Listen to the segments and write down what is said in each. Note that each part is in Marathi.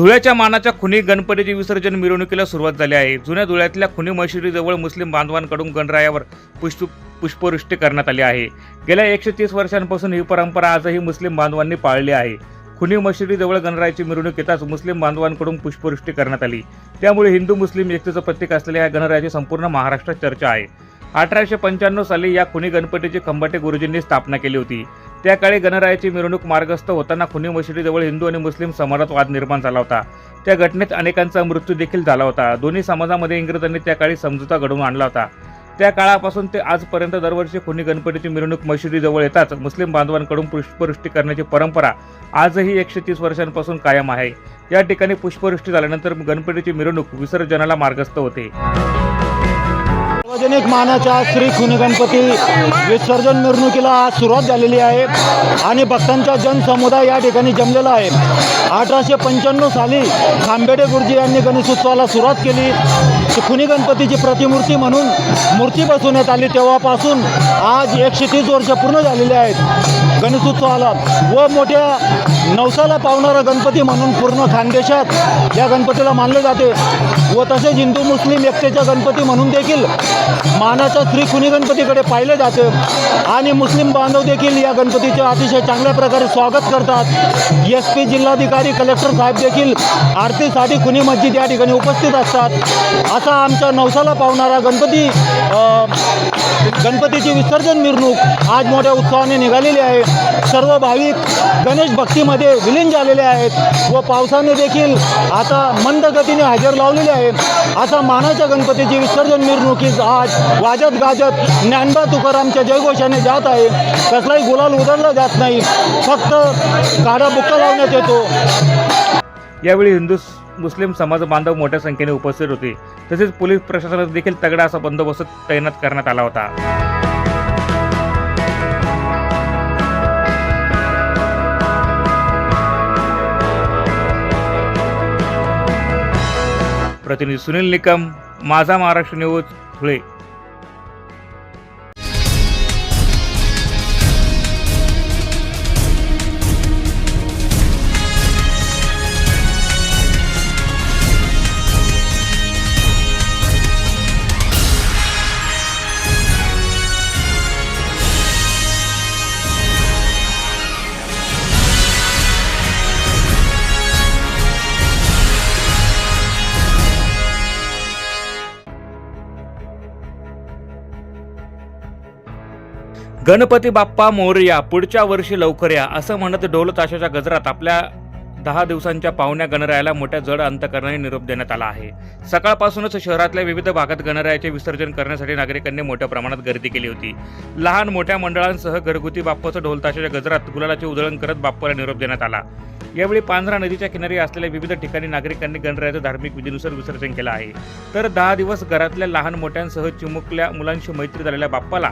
धुळ्याच्या मानाच्या खुनी गणपतीचे विसर्जन मिरवणुकीला सुरुवात झाली आहे. जुन्या धुळ्यातल्या खुनी मशिदीजवळ मुस्लिम बांधवांकडून गणरायावर पुष्प पुष्पवृष्टी करण्यात आली आहे. गेल्या एकशे तीस वर्षांपासून ही परंपरा आजही मुस्लिम बांधवांनी पाळली आहे. खुनी मशिदीजवळ गणरायाची मिरवणूक येताच मुस्लिम बांधवांकडून पुष्पवृष्टी करण्यात आली. त्यामुळे हिंदू मुस्लिम एकतेचं प्रतीक असलेल्या या गणरायाची संपूर्ण महाराष्ट्रात चर्चा आहे. अठराशे पंच्याण्णव साली या खुनी गणपतीची खंबाटे गुरुजींनी स्थापना केली होती. त्या काळी गणरायाची मिरवणूक मार्गस्थ होताना खुनी मशिदीजवळ हिंदू आणि मुस्लिम समाजात वाद निर्माण झाला होता. त्या घटनेत अनेकांचा मृत्यू देखील झाला होता. दोन्ही समाजामध्ये इंग्रजांनी त्या काळी समजुता घडवून आणला होता. त्या काळापासून ते आजपर्यंत दरवर्षी खुनी गणपतीची मिरवणूक मशिदीजवळ येताच मुस्लिम बांधवांकडून पुष्पवृष्टी करण्याची परंपरा आजही एकशे तीस वर्षांपासून कायम आहे. या ठिकाणी पुष्पवृष्टी झाल्यानंतर गणपतीची मिरवणूक विसर्जनाला मार्गस्थ होते. सार्वजनिक मानाच्या श्री खुनी गणपती विसर्जन मिरवणुकीला आज सुरुवात झालेली आहे आणि भक्तांचा जनसमुदाय या ठिकाणी जमलेला आहे. अठराशे पंच्याण्णव साली खांबेडे गुरुजी यांनी गणेशोत्सवाला सुरुवात केली. खुनी गणपतीची प्रतिमूर्ती म्हणून मूर्ती बसवण्यात आली. तेव्हापासून आज एकशे तीस वर्ष पूर्ण झालेली आहेत. गणेशोत्सवाला व मोठ्या नवसाला पावणारा गणपती म्हणून पूर्ण खानदेशात या गणपतीला मानले जाते व तसेच हिंदू मुस्लिम एकतेचा गणपती म्हणून देखील मानाच्या त्रिकुणी गणपतीकडे पाहिले जाते. आणि मुस्लिम बांधव देखील या गणपतीचे अतिशय चांगल्या प्रकारे स्वागत करतात. एस पी जिल्हाधिकारी कलेक्टर साहेब देखील आरतीसाठी खुनी मस्जिद या ठिकाणी उपस्थित असतात. असा आमच्या नवसाला पावणारा गणपती गणपतीची विसर्जन मिरवणूक आज मोठ्या उत्साहाने निघालेली आहे. सर्व भाविक गणेश भक्तीमध्ये विलीन झालेले आहेत व पावसाने देखील आता मंद गतीने हजेर लावलेले आहे असा मानाच्या गणपतीची विसर्जन मिरवणुकीस आज वाजत गाजत ज्ञानबा तुकारामच्या जयघोषाने जात आहे. कसलाही गुलाल उधळला जात नाही. फक्त काढा बुक्का लावण्यात येतो. यावेळी हिंदू मुस्लिम समाज बांधव मोठ्या संख्येने उपस्थित होते. तसेच पोलीस प्रशासनात देखील तगडा असा बंदोबस्त तैनात करण्यात आला होता. प्रतिनिधी सुनील निकम माझा महाराष्ट्र न्यूज धुळे. गणपती बाप्पा मोरया पुढच्या वर्षी लवकर या असं म्हणत ढोलताशाच्या गजरात आपल्या दहा दिवसांच्या पाहुण्या गणरायाला मोठ्या जड अंतकरणाने निरोप देण्यात आला आहे. सकाळपासूनच शहरातल्या विविध भागात गणरायाचे विसर्जन करण्यासाठी नागरिकांनी मोठ्या प्रमाणात गर्दी केली होती. लहान मोठ्या मंडळांसह घरगुती बाप्पाचं ढोलताशाच्या गजरात गुलालाचे उधळण करत बाप्पाला निरोप देण्यात आला. यावेळी पांझरा नदीच्या किनारी असलेल्या विविध ठिकाणी नागरिकांनी गणरायाचं धार्मिक विधीनुसार विसर्जन केलं आहे. तर दहा दिवस घरातल्या लहान मोठ्यांसह चिमुकल्या मुलांशी मैत्री झालेल्या बाप्पाला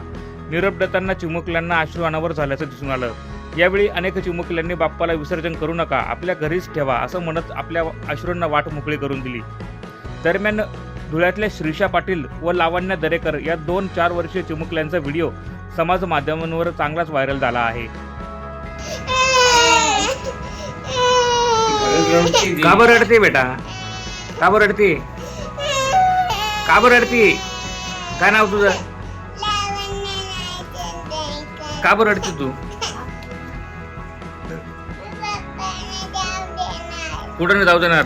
निरोप देताना चिमुकल्यांना अश्रू अनावर झाल्याचं दिसून आलं. यावेळी अनेक चिमुकल्यांनी बाप्पाला विसर्जन करू नका आपल्या घरीच ठेवा असं म्हणत आपल्या अश्रूंना वाट मोकळी करून दिली. दरम्यान धुळ्यातल्या श्रीषा पाटील व लावण्या दरेकर या दोन चार वर्षीय चिमुकल्यांचा व्हिडिओ समाज माध्यमांवर चांगलाच व्हायरल झाला आहे. का बरं रडते बेटा? का बरं रडते? का बरं रडते? काय नाव तुझं? का बरं रडते तू? कुठं नाही जाऊ देणार?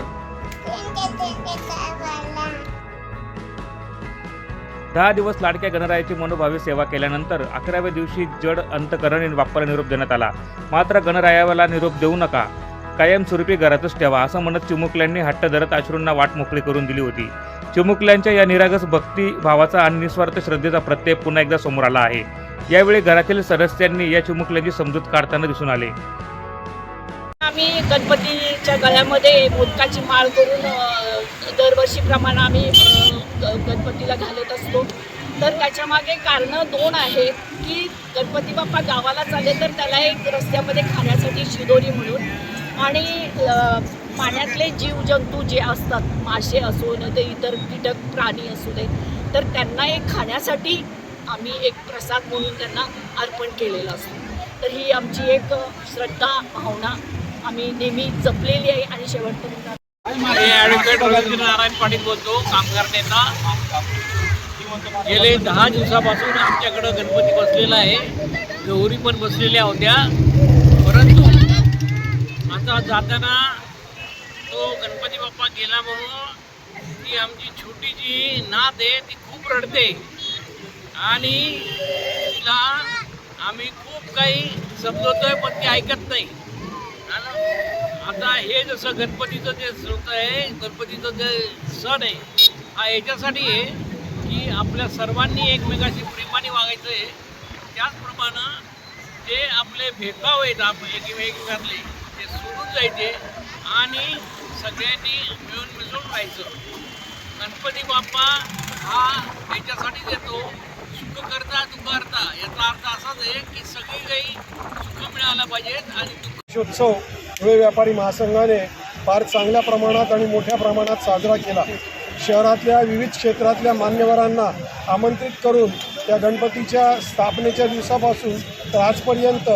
दहा दिवस लाडक्या गणरायाची मनोभावी सेवा केल्यानंतर अकराव्या दिवशी जड अंतकरणाने बाप्पाला निरोप देण्यात आला. मात्र गणरायाला निरोप देऊ नका. कायमस्वरूपी घरातच ठेवा असं म्हणत चिमुकल्यांनी हट्ट धरत अश्रूंना वाट मोकळी करून दिली होती. चिमुकल्यांच्या या निरागस भक्ती भावाचा आणि निस्वार्थ श्रद्धेचा प्रत्यय पुन्हा एकदा समोर आला आहे. यावेळी घरातील सदस्यांनी या चिमुकल्यांची समजूत काढताना दिसून आले. आम्ही गणपतीच्या गळ्यामध्ये मोदकाची माळ करून दरवर्षीप्रमाणे आम्ही गणपतीला घालत असतो. तर त्याच्यामागे कारणं दोन आहेत की गणपती बाप्पा गावाला चालले तर त्याला एक रस्त्यामध्ये खाण्यासाठी शिदोरी म्हणून आणि पाण्यातले जीवजंतू जे असतात मासे असो न ते इतर कीटक प्राणी असू दे तर त्यांना एक खाण्यासाठी आम्ही एक प्रसाद म्हणून त्यांना अर्पण केलेलं असतं. तर ही आमची एक श्रद्धा भावना आम्ही नेहमी जपलेली आहे आणि शेवटपर्यंत ॲडव्होकेट नारायण पाटील बोलतो कामगार नेता. गेले दहा दिवसापासून आमच्याकडं गणपती बसलेला आहे. गौरी पण बसलेल्या होत्या. आता जाताना तो गणपती बाप्पा गेला म्हणून ती आमची छोटी जी नात आहे ती खूप रडते. आणि तिला आम्ही खूप काही समजवतोय पण ती ऐकत नाही. आणि आता हे जसं गणपतीचं जे स्रोत आहे गणपतीचं जे सण आहे हा याच्यासाठी आहे की आपल्या सर्वांनी एकमेकाशी प्रेमाने वागायचं आहे त्याचप्रमाणे जे आपले भेदभाव आहेत आप एकमेकांतले ते जायचे आणि सगळ्यांनी मिळून मिसळून राहायचं गणपती बाप्पा हा याच्यासाठीच येतो सुख करता दुःख करता. याचा अर्थ असाच आहे की सगळी काही सुख मिळायला पाहिजेत आणि दुःख गणेशोत्सव धुळे व्यापारी महासंघाने फार चांगल्या प्रमाणात आणि मोठ्या प्रमाणात साजरा केला. शहरातल्या विविध क्षेत्रातल्या मान्यवरांना आमंत्रित करून त्या गणपतीच्या स्थापनेच्या दिवसापासून तर आजपर्यंत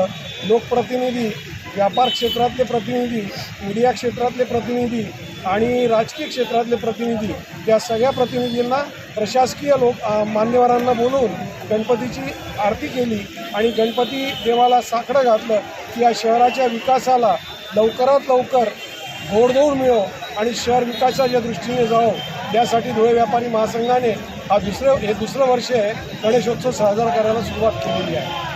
लोकप्रतिनिधी व्यापार क्षेत्रातले प्रतिनिधी मीडिया क्षेत्रातले प्रतिनिधी आणि राजकीय क्षेत्रातले प्रतिनिधी या सगळ्या प्रतिनिधींना प्रशासकीय लोक मान्यवरांना बोलवून गणपतीची आरती केली आणि गणपती देवाला साखरं घातलं की या शहराच्या विकासाला लवकरात लवकर घोडदौड मिळो आणि शहर विकासाच्या दृष्टीने जावं. यासाठी धुळे व्यापारी महासंघाने हा दुसरं हे दुसरं वर्ष आहे. गणेशोत्सव साजरा करायला सुरुवात केलेली आहे.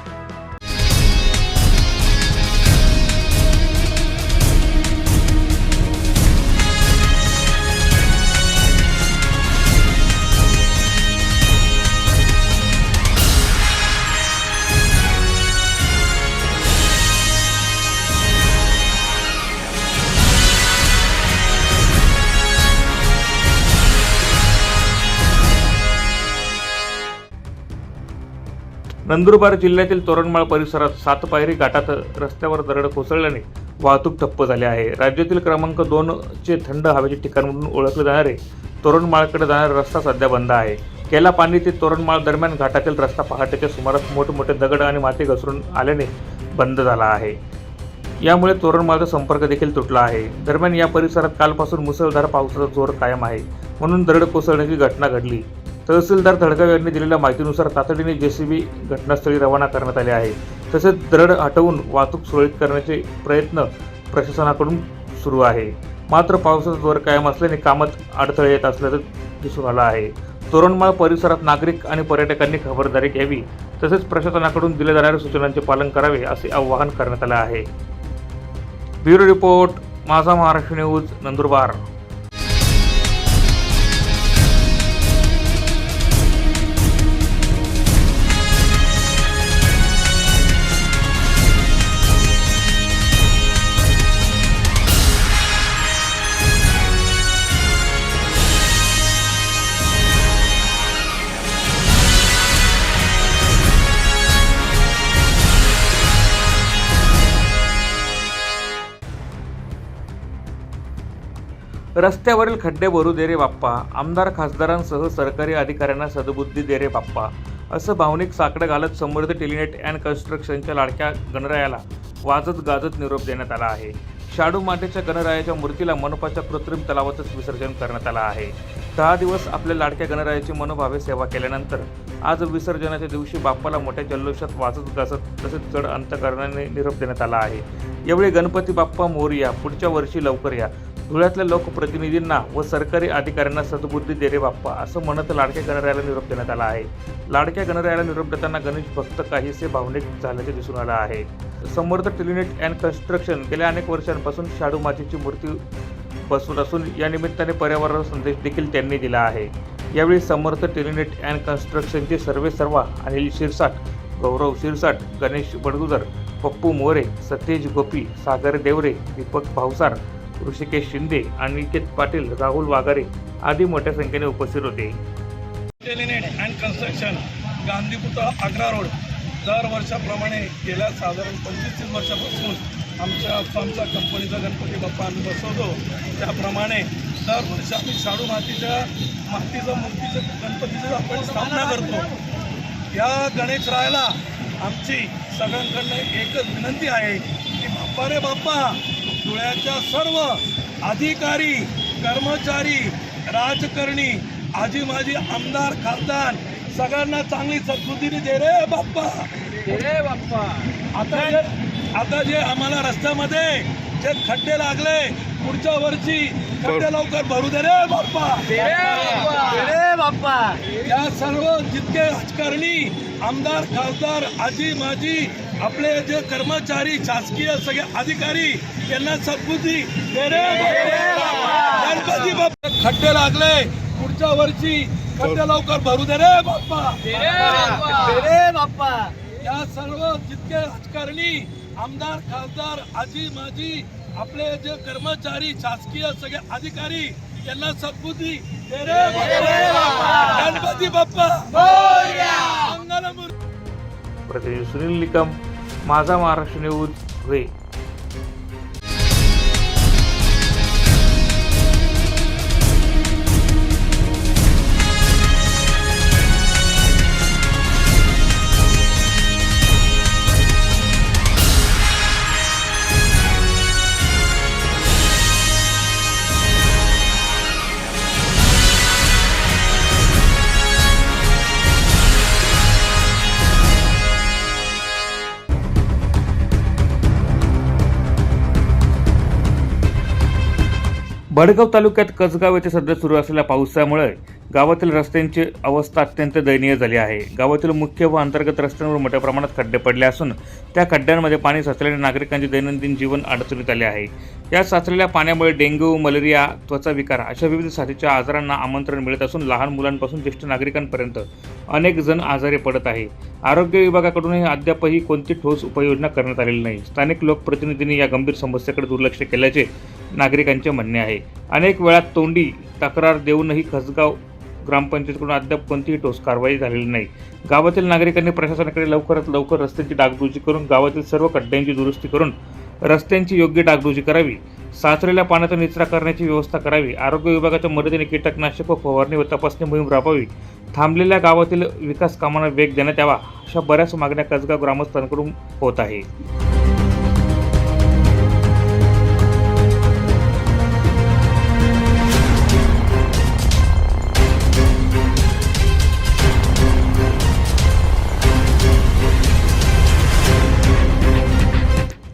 नंदुरबार जिल्ह्यातील तोरणमाळ परिसरात सात पायरी घाटात रस्त्यावर दरड कोसळल्याने वाहतूक ठप्प झाली आहे. राज्यातील क्रमांक दोनचे थंड हवेचे ठिकाण म्हणून ओळखले जाणारे तोरणमाळकडे जाणारा रस्ता सध्या बंद आहे. केला पाणी ते तोरणमाळ दरम्यान घाटातील रस्ता पहाटेच्या सुमारास मोठमोठे दगड आणि माती घसरून आल्याने बंद झाला आहे. यामुळे तोरणमाळचा संपर्क देखील तुटला आहे. दरम्यान या परिसरात कालपासून मुसळधार पावसाचा जोर कायम आहे. म्हणून दरड कोसळण्याची घटना घडली. तहसीलदार धडगाव यांनी दिलेल्या माहितीनुसार तातडीने जेसीबी घटनास्थळी रवाना करण्यात आले आहे. तसेच दरड हटवून वाहतूक सुरळीत करण्याचे प्रयत्न प्रशासनाकडून सुरू आहे. मात्र पावसाचा जोर कायम असल्याने कामात अडथळे येत असल्याचं दिसून आलं आहे. तोरणमाळ परिसरात नागरिक आणि पर्यटकांनी खबरदारी घ्यावी तसेच प्रशासनाकडून दिल्या जाणाऱ्या सूचनांचे पालन करावे असे आवाहन करण्यात आले आहे. ब्युरो रिपोर्ट माझा महाराष्ट्र न्यूज नंदुरबार. रस्त्यावरील खड्डे भरू दे रे बाप्पा. आमदार खासदारांसह सरकारी अधिकाऱ्यांना सदबुद्धी दे रे बाप्पा. असं भावनिक साकडं घालत समृद्ध टेलिनेट अँड कन्स्ट्रक्शनच्या लाडक्या गणरायाला वाजत गाजत निरोप देण्यात आला आहे. शाडू मातेच्या गणरायाच्या मूर्तीला मनपाच्या कृत्रिम तलावातच विसर्जन करण्यात आलं आहे. दहा दिवस आपल्या लाडक्या गणरायाची मनोभावे सेवा केल्यानंतर आज विसर्जनाच्या दिवशी बाप्पाला मोठ्या जल्लोषात वाजत गाजत तसेच जड अंतकरणाने निरोप देण्यात आला आहे. यावेळी गणपती बाप्पा मोरया पुढच्या वर्षी लवकर या. धुळ्यातल्या लोकप्रतिनिधींना व सरकारी अधिकाऱ्यांना सद्बुद्धी दे रे बाप्पा असं म्हणत लाडक्या गणरायाला निरोप देण्यात आला आहे. लाडक्या गणरायाला निरोप देताना गणेश भक्त काहीसे भावनिक झाल्याचे दिसून आलं आहे. समर्थ टेलिनेट अँड कन्स्ट्रक्शन गेल्या अनेक वर्षांपासून शाडू मातीची मूर्ती बसवत असून या निमित्ताने पर्यावरण संदेश देखील त्यांनी दिला आहे. यावेळी समर्थ टेलिनेट अँड कन्स्ट्रक्शनचे सर्वे सर्वा अनिल शिरसाट गौरव शिरसाट गणेश बडगुजर पप्पू मोरे सतेज गोपी सागर देवरे दीपक भावसार ऋषिकेश शिंदे अनिकेत पाटील राहुल वाघारे आदी मोठ्या संख्येने उपस्थित होते. अँड कन्स्ट्रक्शन गांधी पुतळा आग्रा रोड दर वर्षाप्रमाणे गेल्या साधारण पंचवीस तीस वर्षापासून आमच्या आमचा कंपनीचा गणपती बाप्पा आम्ही बसवतो. त्याप्रमाणे दरवर्षी आम्ही शाडू मातीच्या मातीचं मूर्तीचं गणपतीचं आपण स्थापना करतो. या गणेशरायाला आमची सगळ्यांकडनं एकच विनंती आहे की बाप्पा रे बाप्पा धुळ्याच्या सर्व अधिकारी कर्मचारी राजकारणी आजी माजी आमदार खासदार सगळ्यांना चांगली सद्बुद्धीने दे रे बाप्पा. रे बाप्पा. आता जे आता जे आम्हाला रस्त्यामध्ये जे खड्डे लागले पुढच्या वर्षी खड्डे लवकर भरू दे रे बाप्पा. रे बाप्पा. या सर्व जितके राजकारणी आमदार खासदार आजी माजी आपले जे कर्मचारी शासकीय सगळे अधिकारी यांना बाप्पा. गणपती बाप्पा खड्डे लागले पुढच्या वर्षी खड्डे लवकर भरू दे रे बाप्पा. रे बाप्पा. या सर्व जितके राजकारणी आमदार खासदार आजी माजी आपले जे कर्मचारी शासकीय सगळे अधिकारी यांना बाप्पा. गणपती बाप्पा. मंगलमूर्ती. प्रतिनिधी सुनील निकम माझा महाराष्ट्र न्यूज हुए भडगाव तालुक्यात कसगाव येथे सध्या सुरू असलेल्या पावसामुळे गावातील रस्त्यांची अवस्था अत्यंत दयनीय झाली आहे. गावातील मुख्य व अंतर्गत रस्त्यांवर मोठ्या प्रमाणात खड्डे पडले असून त्या खड्ड्यांमध्ये पाणी साचल्याने नागरिकांचे दैनंदिन जीवन अडचणीत आले आहे. या साचलेल्या पाण्यामुळे डेंग्यू मलेरिया त्वचा विकार अशा विविध साथीच्या आजारांना आमंत्रण मिळत असून लहान मुलांपासून ज्येष्ठ नागरिकांपर्यंत अनेक जण आजारी पडत आहे. आरोग्य विभागाकडूनही अद्यापही कोणती ठोस उपाययोजना करण्यात आलेली नाही. स्थानिक लोकप्रतिनिधींनी या गंभीर समस्येकडे दुर्लक्ष केल्याचे नागरिकांचे म्हणणे आहे. अनेक वेळा तोंडी तक्रार देऊनही खसगाव ग्रामपंचायतीकडून अद्याप कोणतीही ठोस कारवाई झालेली नाही. गावातील नागरिकांनी प्रशासनाकडे लवकरात लवकर रस्त्यांची डागडुजी करून गावातील सर्व खड्ड्यांची दुरुस्ती करून रस्त्यांची योग्य डागडुजी करावी. साचलेल्या पाण्याचा निचरा करण्याची व्यवस्था करावी. आरोग्य विभागाच्या मदतीने कीटकनाशक व फवारणी व तपासणी मोहीम राबवावी. थांबलेल्या गावातील विकास कामांना वेग देण्यात यावा अशा बऱ्याच मागण्या कसगाव ग्रामस्थांकडून होत आहे.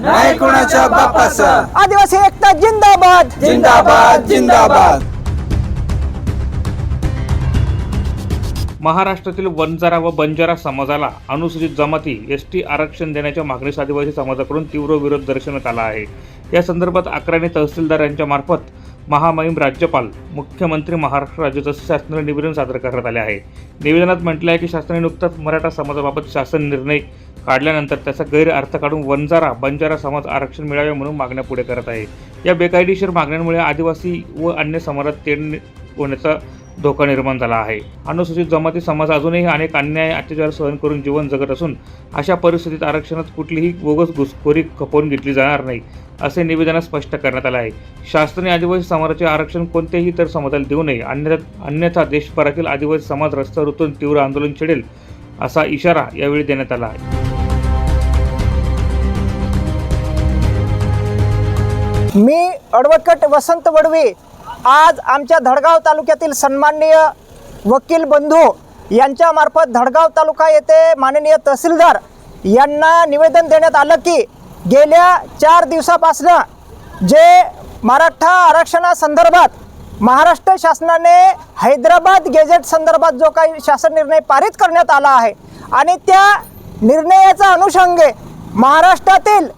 नाही कुणाच्या बापाचं. आदिवासी एकता जिंदाबाद. जिंदाबाद जिंदाबाद. महाराष्ट्रातील वंजारा व बंजारा समाजाला अनुसूचित जमाती एस टी आरक्षण देण्याच्या मागणीस आदिवासी समाजाकडून तीव्र विरोध दर्शवण्यात आला आहे. या संदर्भात अकराने तहसीलदार यांच्या मार्फत महामहिम राज्यपाल मुख्यमंत्री महाराष्ट्र राज्य तसेच शासनाने निवेदन सादर करण्यात आले आहे. निवेदनात म्हटले आहे की शासनाने नुकताच मराठा समाजाबाबत शासन निर्णय काढल्यानंतर त्याचा गैरअर्थ काढून वंजारा बंजारा समाज आरक्षण मिळावे म्हणून मागण्या पुढे करत आहे. या बेकायदेशीर मागण्यांमुळे आदिवासी व अन्य समाजात तेढ होण्याचा धोका निर्माण झाला आहे. अनुसूचित जमाती समाज अजूनही अनेक अन्याय अत्याचार सहन करून जीवन जगत असून अशा परिस्थितीत आरक्षणात कुठलीही बोगस घुसखोरी खपवून घेतली जाणार नाही असे निवेदनात स्पष्ट करण्यात आले आहे. शासनाने आदिवासी समाजाचे आरक्षण कोणत्याही तर समाजाला देऊ नये. अन्यथा अन्यथा देशभरातील आदिवासी समाज रस्त्यावर उतरून तीव्र आंदोलन छेडेल असा इशारा यावेळी देण्यात आला आहे. मी अडवकट वसंत वडवे आज आमच्या धडगाव तालुक्यातील सन्माननीय वकील बंधू यांच्यामार्फत धडगाव तालुका येथे माननीय तहसीलदार यांना निवेदन देण्यात आलं की गेल्या चार दिवसापासनं जे मराठा आरक्षणासंदर्भात महाराष्ट्र शासनाने हैदराबाद गेजेट संदर्भात जो काही शासन निर्णय पारित करण्यात आला आहे आणि त्या निर्णयाचा अनुषंगे महाराष्ट्रातील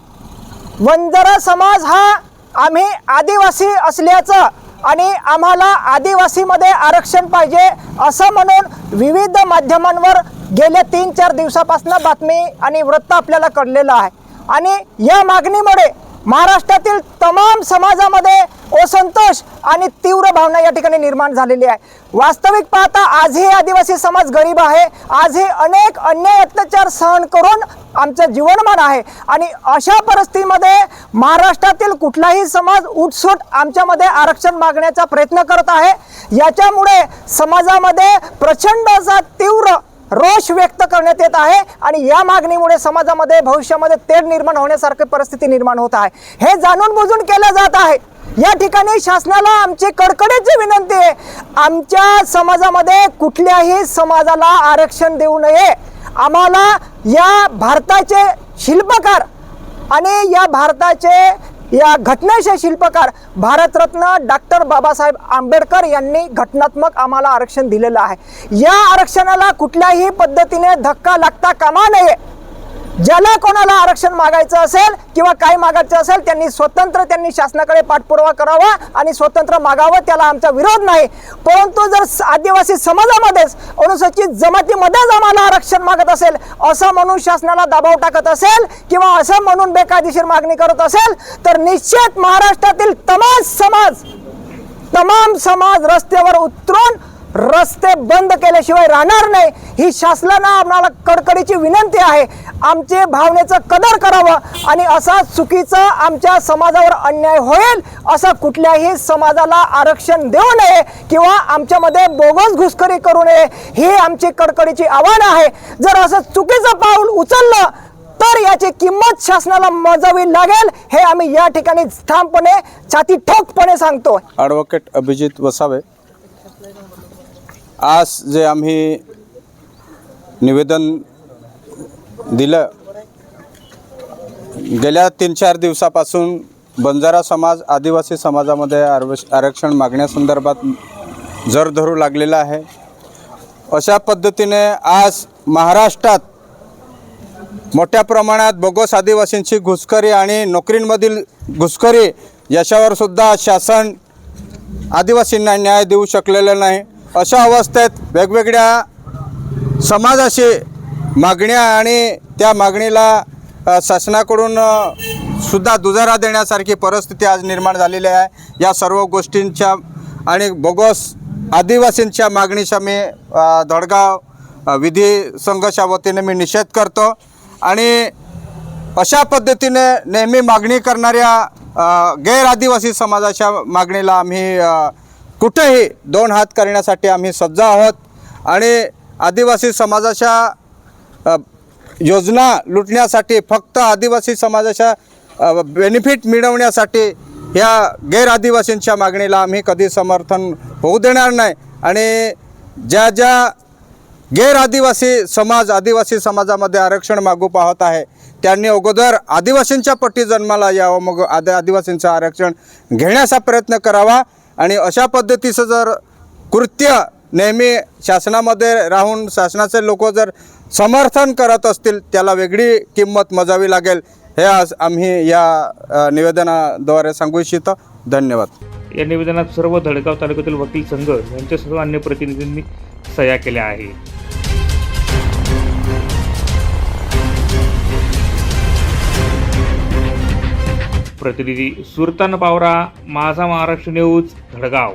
वंजारा समाज हा आम्ही आदिवासी असल्याचं आणि आम्हाला आदिवासीमध्ये आरक्षण पाहिजे असं म्हणून विविध माध्यमांवर गेल्या तीन चार दिवसापासून बातमी आणि वृत्त आपल्याला कळलेलं आहे. आणि या मागणीमुळे महाराष्ट्रातील तमाम समाजामध्ये हो असंतोष आणि तीव्र भावना या ठिकाणी निर्माण झालेली आहे. वास्तविक पाहता आजही आदिवासी समाज गरीब आहे. आजही अनेक अन्याय अत्याचार सहन करून आमचं जीवनमान आहे. आणि अशा परिस्थितीमध्ये महाराष्ट्रातील कुठलाही समाज उठसूट आमच्यामध्ये आरक्षण मागण्याचा प्रयत्न करत आहे. याच्यामुळे समाजामध्ये प्रचंड असा तीव्र रोष व्यक्त करण्यात येत आहे आणि या मागणीमुळे समाजामध्ये भविष्यामध्ये तेढ निर्माण होण्यासारखी परिस्थिती निर्माण होत आहे. हे जाणून बुजून केलं जात आहे. या ठिकाणी शासनाला आमची कडकडीची विनंती आहे. आमच्या समाजामध्ये कुठल्याही समाजाला आरक्षण देऊ नये. आम्हाला या भारताचे शिल्पकार आणि या भारताचे या घटनेचे शिल्पकार भारतरत्न डॉक्टर बाबासाहेब आंबेडकर यांनी घटनात्मक आम्हाला आरक्षण दिलेलं आहे. या आरक्षणाला कुठल्याही पद्धतीने धक्का लागता कामा नये. ज्याला कोणाला आरक्षण मागायचं असेल किंवा काय मागायचं असेल त्यांनी स्वतंत्र त्यांनी शासनाकडे पाठपुरावा करावा आणि स्वतंत्र मागावं त्याला आमचा विरोध नाही. परंतु जर आदिवासी समाजामध्येच अनुसूचित जमातीमध्येच आम्हाला आरक्षण मागत असेल असं म्हणून शासनाला दबाव टाकत असेल किंवा असं म्हणून बेकायदेशीर मागणी करत असेल तर निश्चित महाराष्ट्रातील तमाम समाज तमाम समाज रस्त्यावर उतरून रस्ते बंद केल्याशिवाय राहणार नाही. ही शासनानं आम्हाला कडकडीची विनंती आहे. आमचे भावनेचं कदर करावं आणि असा चुकीचा आमच्या समाजावर अन्याय होईल असं कुठल्याही समाजाला आरक्षण देऊ नये किंवा आमच्यामध्ये बोगस घुसखरी करू नये ही आमची कडकडीची आव्हान आहे. जर असं चुकीचं पाऊल उचललं तर याची किंमत शासनाला मोजावी लागेल हे आम्ही या ठिकाणी ठामपणे छाती ठोकपणे सांगतो ॲडव्होकेट अभिजित वसावे. आज जे आम्ही निवेदन दिलं गेल्या तीन चार दिवसापासून बंजारा समाज आदिवासी समाजामध्ये आरवश आरक्षण मागण्यासंदर्भात जर धरू लागलेला आहे. अशा पद्धतीने आज महाराष्ट्रात मोठ्या प्रमाणात बोगस आदिवासींची घुसखरी आणि नोकरींमधील घुसखरी याच्यावर सुद्धा शासन आदिवासींना न्याय देऊ शकलेलं नाही. अशा अवस्थेत वेगवेगळ्या समाजाशी मागण्या आणि त्या मागणीला शासनाकडून सुद्धा दुजारा देण्यासारखी परिस्थिती आज निर्माण झालेली आहे. या सर्व गोष्टींच्या आणि बोगस आदिवासींच्या मागणीचा मी धडगाव विधी संघाच्या वतीने मी निषेध करतो. आणि अशा पद्धतीने नेहमी मागणी करणाऱ्या गैर आदिवासी समाजाच्या मागणीला आम्ही कुठेही दोन हात करण्यासाठी आम्ही सज्ज आहोत आणि आदिवासी समाजाच्या योजना लुटण्यासाठी फक्त आदिवासी समाजाच्या बेनिफिट मिळवण्यासाठी ह्या गैर आदिवासींच्या मागणीला आम्ही कधी समर्थन होऊ देणार नाही. आणि ज्या ज्या गैर आदिवासी समाज आदिवासी समाजामध्ये आरक्षण मागू पाहत आहे त्यांनी अगोदर आदिवासींच्या पट्टी जन्माला यावं मग आद आदिवासींचं आरक्षण घेण्याचा प्रयत्न करावा. आणि अशा पद्धतीचं जर कृत्य नेहमी शासनामध्ये राहून शासनाचे लोक जर समर्थन करत असतील त्याला वेगळी किंमत मजावी लागेल हे आज आम्ही या निवेदनाद्वारे सांगू इच्छितो. धन्यवाद. या निवेदनात सर्व धडगाव तालुक्यातील वकील संघ यांच्यासह अन्य प्रतिनिधींनी सह्या केल्या आहे प्रतिनिधी सुरतान पावरा माझा महाराष्ट्र न्यूज धडगाव.